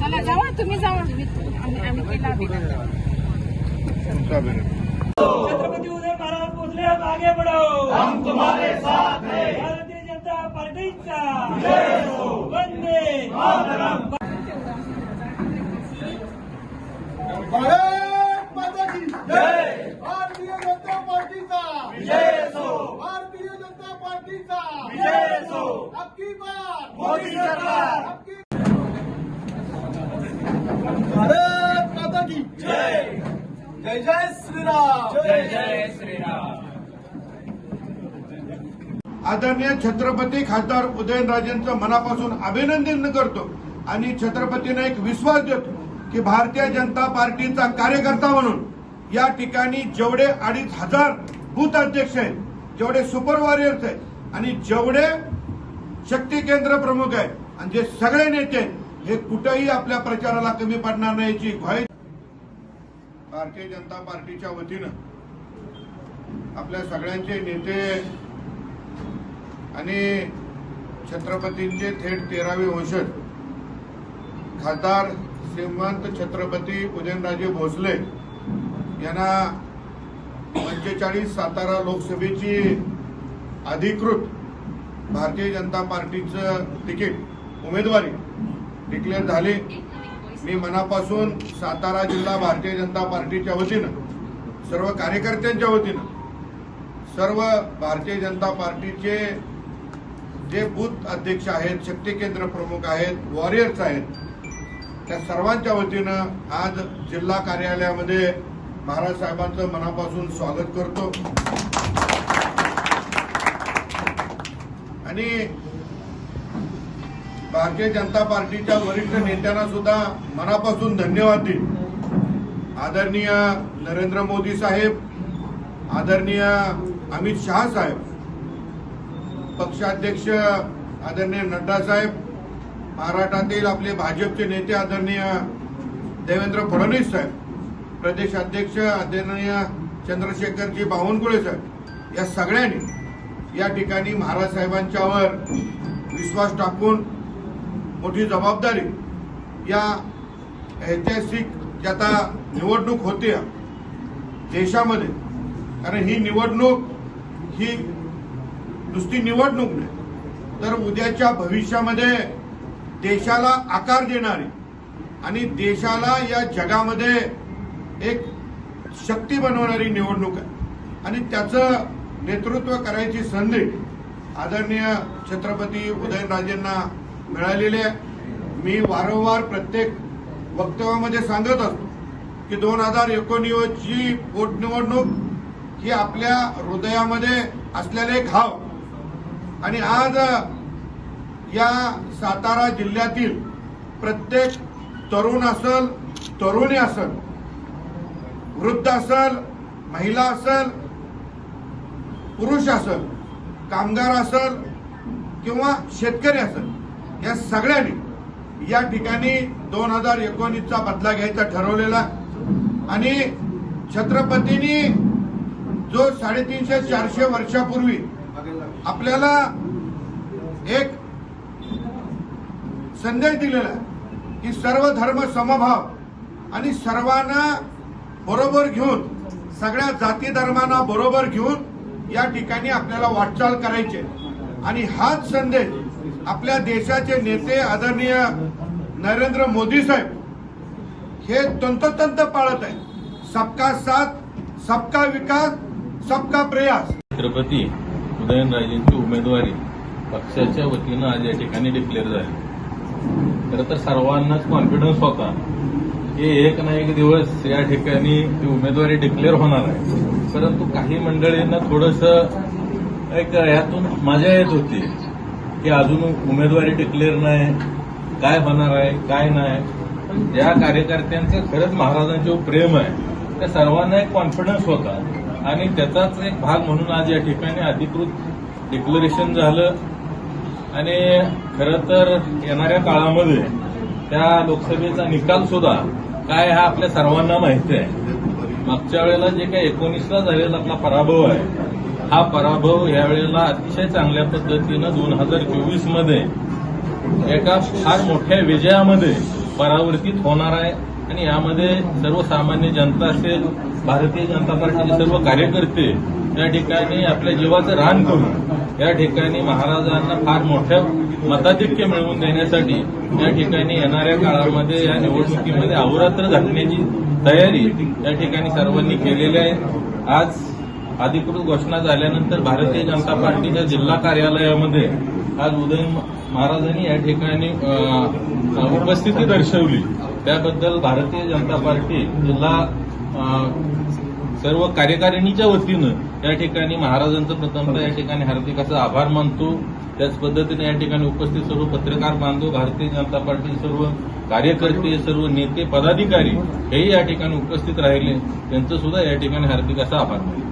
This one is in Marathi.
चला जावा तुम्ही जावा आम्ही आम्ही केला छत्रपति उदय महाराज भोसले अब आगे बढ़ो। हम तुम्हारे साथ हैं। भारतीय जनता पार्टी वंदे मोदी सरकार भारत माता की जय जय जय श्रीराम जय जय श्रीराम आदरणीय छत्रपती खासदार उदयनराजेंचं मनापासून अभिनंदन करतो आणि छत्रपतींना एक विश्वास देतो की भारतीय जनता पार्टीचा कार्यकर्ता म्हणून या ठिकाणी जेवढे अडीच हजार बूथ अध्यक्ष आहेत जेवढे सुपर वॉरियर्स आहेत आणि जेवढे शक्ती केंद्र प्रमुख आहेत. आणि जे सगळे नेते हे कुठेही आपल्या प्रचाराला कमी पडणार नाही याची ग्वाही. भारतीय जनता पार्टीच्या वतीनं आपल्या सगळ्यांचे नेते आणि छत्रपतींचे थेट तेरावे वंशज खासदार श्रीमंत छत्रपती उदयनराजे भोसले यांना पंचेचाळीस सातारा लोकसभेची अधिकृत भारतीय जनता पार्टीचं तिकीट उमेदवारी डिक्लेअर झाली. मी मनापासून सातारा जिल्हा भारतीय जनता पार्टीच्या वतीनं सर्व कार्यकर्त्यांच्या वतीनं सर्व भारतीय जनता पार्टीचे जे बूथ अध्यक्ष आहेत शक्ती केंद्र प्रमुख आहेत वॉरियर्स आहेत त्या सर्वांच्या वतीनं आज जिल्हा कार्यालयामध्ये महाराज साहेबांचं मनापासून स्वागत करतो. आणि भारतीय जनता पार्टीच्या वरिष्ठ नेत्यांना सुद्धा मनापासून धन्यवाद देईन. आदरणीय नरेंद्र मोदी साहेब आदरणीय अमित शहा साहेब पक्षाध्यक्ष आदरणीय नड्डा साहेब महाराष्ट्रातील आपले भाजपचे नेते आदरणीय देवेंद्र फडणवीस साहेब प्रदेशाध्यक्ष आदरणीय चंद्रशेखरजी बावनकुळे साहेब या सगळ्यांनी या ठिकाणी महाराज साहेबांच्यावर विश्वास टाकून मोठी जबाबदारी या ऐतिहासिक जी आता निवडणूक होते देशामध्ये कारण ही निवडणूक ही नुसती निवडणूक नाही तर उद्याच्या भविष्यामध्ये देशाला आकार देणारी आणि देशाला या जगामध्ये एक शक्ती बनवणारी निवडणूक आहे. आणि त्याचं नेतृत्व करायची संधी आदरणीय छत्रपती उदयनराजेंना मिळालेली आहे. मी वारंवार प्रत्येक वक्तव्यामध्ये सांगत असतो की दोन हजार एकोणीसची पोटनिवडणूक ही आपल्या हृदयामध्ये असलेले एक हाव. आणि आज या सातारा जिल्ह्यातील प्रत्येक तरुण असल तरुणी असल वृद्ध असल महिला असल पुरुष असल कामगार असल किंवा शेतकरी असल या सगळ्यांनी या ठिकाणी दोन हजार एकोणीसचा बदला घ्यायचा ठरवलेला आणि छत्रपतींनी जो साडेतीनशे चारशे वर्षापूर्वी आपल्याला एक संदेश दिलेला की सर्व धर्म समभाव आणि सर्वांना बरोबर घेऊन सगळ्या जाती धर्मांना बरोबर घेऊन या ठिकाणी आपल्याला वाटचाल करायचे आणि हाच संदेश आपल्या देशाचे नेते आदरणीय नरेंद्र मोदी साहेब हे तंतोतंत पाळत आहे सबका साथ सबका विकास सबका प्रयास. छत्रपती उदयनराजेंची उमेदवारी पक्षाच्या वतीनं आज या ठिकाणी डिक्लेअर झाली. खरं तर सर्वांनाच कॉन्फिडन्स होता. की एक ना एक दिवस या ठिकाणी ती उमेदवारी डिक्लेअर होणार आहे. परंतु काही मंडळींना थोडस एक यातून मजा येत होती की अजून उमेदवारी डिक्लेअर नाही काय होणार आहे काय नाही. पण ज्या कार्यकर्त्यांचं खरंच महाराजांचे प्रेम आहे त्या सर्वांना एक कॉन्फिडन्स होता. आणि त्याचाच एक भाग म्हणून आज या ठिकाणी अधिकृत डिक्लेरेशन झालं. आणि खरं तर येणाऱ्या काळामध्ये त्या लोकसभेचा निकाल सुद्धा काय हा आपल्या सर्वांना माहिती आहे? मागच्या वेळेला जे काही एकोणीसला झालेला आपला पराभव आहे हा पराभव यावेळेला अतिशय चांगल्या पद्धतीनं दोन हजार चोवीसमध्ये एका फार मोठ्या विजयामध्ये परावर्तित होणार आहे आणि यामध्ये सर्वसामान्य जनता असेल भारतीय जनता पार्टीचे सर्व कार्यकर्ते त्या ठिकाणी आपल्या जीवाचं रान करून या ठिकाणी महाराजांना फार मोठ्या मताधिक्य मिळवून देण्यासाठी या ठिकाणी येणाऱ्या काळामध्ये या निवडणुकीमध्ये अहोरात्र घालण्याची तयारी या ठिकाणी सर्वांनी केलेली आहे. आज अधिकृत घोषणा झाल्यानंतर भारतीय जनता पार्टीच्या जिल्हा कार्यालयामध्ये आज उदय महाराजांनी या ठिकाणी उपस्थिती दर्शवली. त्याबद्दल भारतीय जनता पार्टी जिल्हा सर्व कार्यकारिणीच्या वतीनं या ठिकाणी महाराजांचं प्रथमतः या ठिकाणी हार्दिकाचं आभार मानतो. त्याच पद्धतीने या ठिकाणी उपस्थित सर्व पत्रकार बांधव भारतीय जनता पार्टी सर्व कार्यकर्ते सर्व नेते पदाधिकारी हेही या ठिकाणी उपस्थित राहिले. त्यांचं सुद्धा या ठिकाणी हार्दिकाचा आभार मानतो.